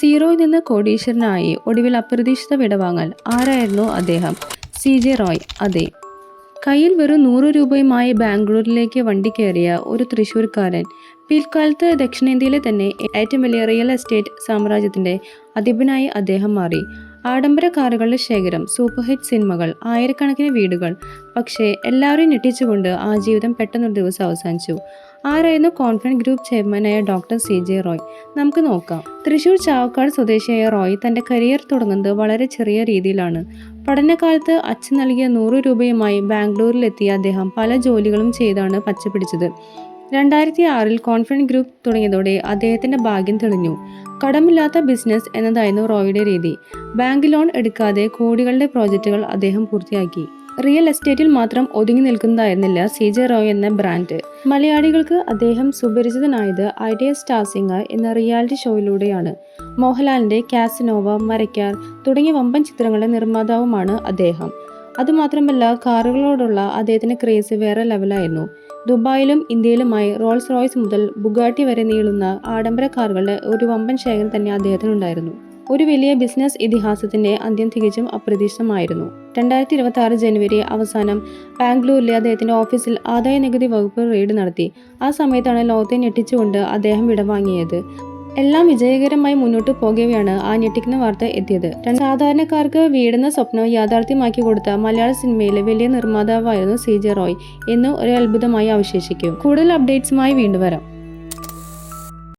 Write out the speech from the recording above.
സീറോയിൽ നിന്ന് കോടീശ്വരനായി ഒടുവിൽ അപ്രതീക്ഷിത വിടവാങ്ങൽ. ആരായിരുന്നു അദ്ദേഹം? സി. ജെ. റോയ്. അതെ. കയ്യിൽ വെറും നൂറ് രൂപയുമായി ബാംഗ്ലൂരിലേക്ക് വണ്ടി കയറിയ ഒരു തൃശ്ശൂർക്കാരൻ. പിൽക്കാലത്ത് ദക്ഷിണേന്ത്യയിലെ തന്നെ ഏറ്റവും വലിയ റിയൽ എസ്റ്റേറ്റ് സാമ്രാജ്യത്തിന്റെ അധിപനായി അദ്ദേഹം മാറി. ആഡംബര കാറുകളുടെ ശേഖരം സൂപ്പർ ഹിറ്റ് സിനിമകൾ ആയിരക്കണക്കിന് വീടുകൾ. പക്ഷേ എല്ലാവരെയും ഞെട്ടിച്ചുകൊണ്ട് ആ ജീവിതം പെട്ടെന്നൊരു ദിവസം അവസാനിച്ചു. ആരായിരുന്നു കോൺഫിഡന്റ് ഗ്രൂപ്പ് ചെയർമാനായ ഡോക്ടർ സി ജെ റോയ്? നമുക്ക് നോക്കാം. തൃശൂർ ചാവക്കാട് സ്വദേശിയായ റോയ് തന്റെ കരിയർ തുടങ്ങുന്നത് വളരെ ചെറിയ രീതിയിലാണ്. പഠനകാലത്ത് അച്ഛൻ നൽകിയ നൂറ് രൂപയുമായി ബാംഗ്ലൂരിലെത്തിയ അദ്ദേഹം പല ജോലികളും ചെയ്താണ് പച്ചപിടിച്ചത്. രണ്ടായിരത്തി ആറിൽ കോൺഫിഡന്റ് ഗ്രൂപ്പ് തുടങ്ങിയതോടെ അദ്ദേഹത്തിന്റെ ഭാഗ്യം തെളിഞ്ഞു. കടമില്ലാത്ത ബിസിനസ് എന്നതായിരുന്നു റോയുടെ രീതി. ബാങ്ക് ലോൺ എടുക്കാതെ കോടികളുടെ പ്രോജക്റ്റുകൾ അദ്ദേഹം പൂർത്തിയാക്കി. റിയൽ എസ്റ്റേറ്റിൽ മാത്രം ഒതുങ്ങി നിൽക്കുന്നതായിരുന്നില്ല സി ജെ റോയ് എന്ന ബ്രാൻഡ്. മലയാളികൾക്ക് അദ്ദേഹം സുപരിചിതനായത് ഐഡിയ സ്റ്റാർ സിംഗർ എന്ന റിയാലിറ്റി ഷോയിലൂടെയാണ്. മോഹൻലാലിന്റെ കാസിനോവ മരയ്ക്കാർ തുടങ്ങിയ വമ്പൻ ചിത്രങ്ങളുടെ നിർമ്മാതാവുമാണ് അദ്ദേഹം. അതുമാത്രമല്ല കാറുകളോടുള്ള അദ്ദേഹത്തിന്റെ ക്രേസ് വേറെ ലെവലായിരുന്നു. ദുബായിലും ഇന്ത്യയിലുമായി റോൾസ് റോയ്സ് മുതൽ ബുഗാട്ടി വരെ നീളുന്ന ആഡംബര കാറുകളുടെ ഒരു വമ്പൻ ശേഖരം തന്നെ അദ്ദേഹത്തിനുണ്ടായിരുന്നു. ഒരു വലിയ ബിസിനസ് ഇതിഹാസത്തിന്റെ അന്ത്യം തികച്ചും അപ്രതീക്ഷിതമായിരുന്നു. രണ്ടായിരത്തി ഇരുപത്തി ആറ് ജനുവരി അവസാനം ബാംഗ്ലൂരിലെ അദ്ദേഹത്തിന്റെ ഓഫീസിൽ ആദായ നികുതി വകുപ്പ് റെയ്ഡ് നടത്തി. ആ സമയത്താണ് ലോകത്തെ ഞെട്ടിച്ചുകൊണ്ട് അദ്ദേഹം വിടവാങ്ങിയത്. എല്ലാം വിജയകരമായി മുന്നോട്ട് പോകവെയാണ് ആ ഞെട്ടിക്കുന്ന വാർത്ത എത്തിയത്. സാധാരണക്കാർക്ക് വീടുന്ന സ്വപ്നം യാഥാർത്ഥ്യമാക്കി കൊടുത്ത മലയാള സിനിമയിലെ വലിയ നിർമ്മാതാവായിരുന്നു സി ജെ റോയ് എന്ന് ഒരു അത്ഭുതമായി അവശേഷിക്കും. കൂടുതൽ അപ്ഡേറ്റ്സുമായി വീണ്ടും വരാം.